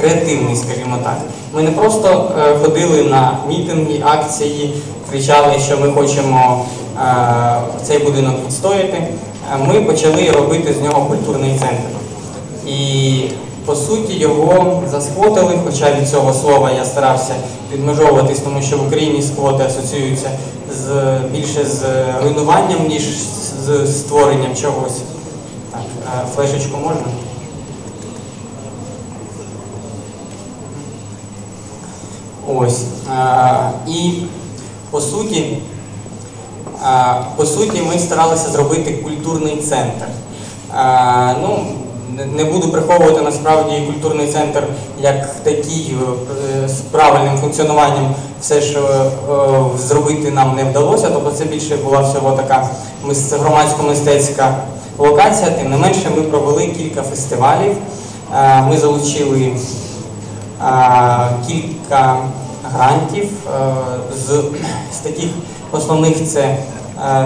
креативний, скажімо так. Ми не просто е, ходили на мітинги, акції, кричали, що ми хочемо е, цей будинок відстояти. Ми почали робити з нього культурний центр. І по суті його засквотили, хоча від цього слова я старався відмежовуватись, тому що в Україні сквоти асоціюються з більше з руйнуванням, ніж з створенням чогось. Так, е, флешечку можна? Ось. е, І по суті, е, по суті, ми старалися зробити культурний центр. Е, Ну, не- буду приховувати насправді культурний центр як такий е, з правильним функціонуванням, все ж е, зробити нам не вдалося. Тобто це більше була всього така мис- громадсько-мистецька локація. Тим не менше, ми провели кілька фестивалів. Ми залучили а, кілька грантів е, з, з таких основних це е,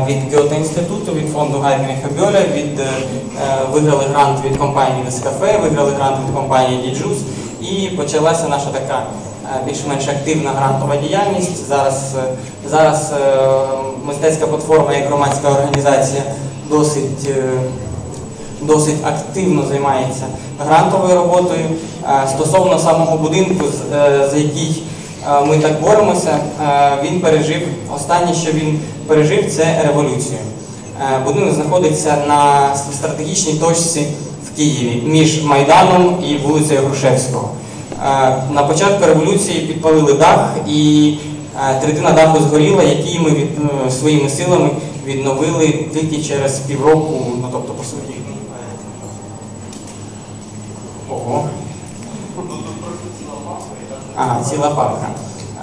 від Гьоте інституту, від фонду Гайдеріха Бьоля, від е, виграли грант від компанії Нескафе, виграли грант від компанії Діджус і почалася наша така більш-менш активна грантова діяльність. Зараз, зараз мистецька платформа як громадська організація досить досить активно займається грантовою роботою. Е, Стосовно самого будинку, е, за який е, ми так боремося, він пережив останнє, що він пережив, це революцію. Будинок знаходиться на стратегічній точці в Києві між Майданом і вулицею Грушевського. На початку революції підпалили дах і третина даху згоріла, який ми від, своїми силами відновили тільки через півроку, ну тобто по суті. Ого. Ага, ціла папка.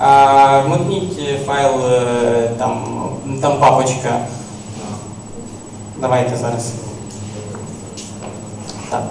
А, вмикніть файл, е, там, там папочка. Давайте зараз. Так.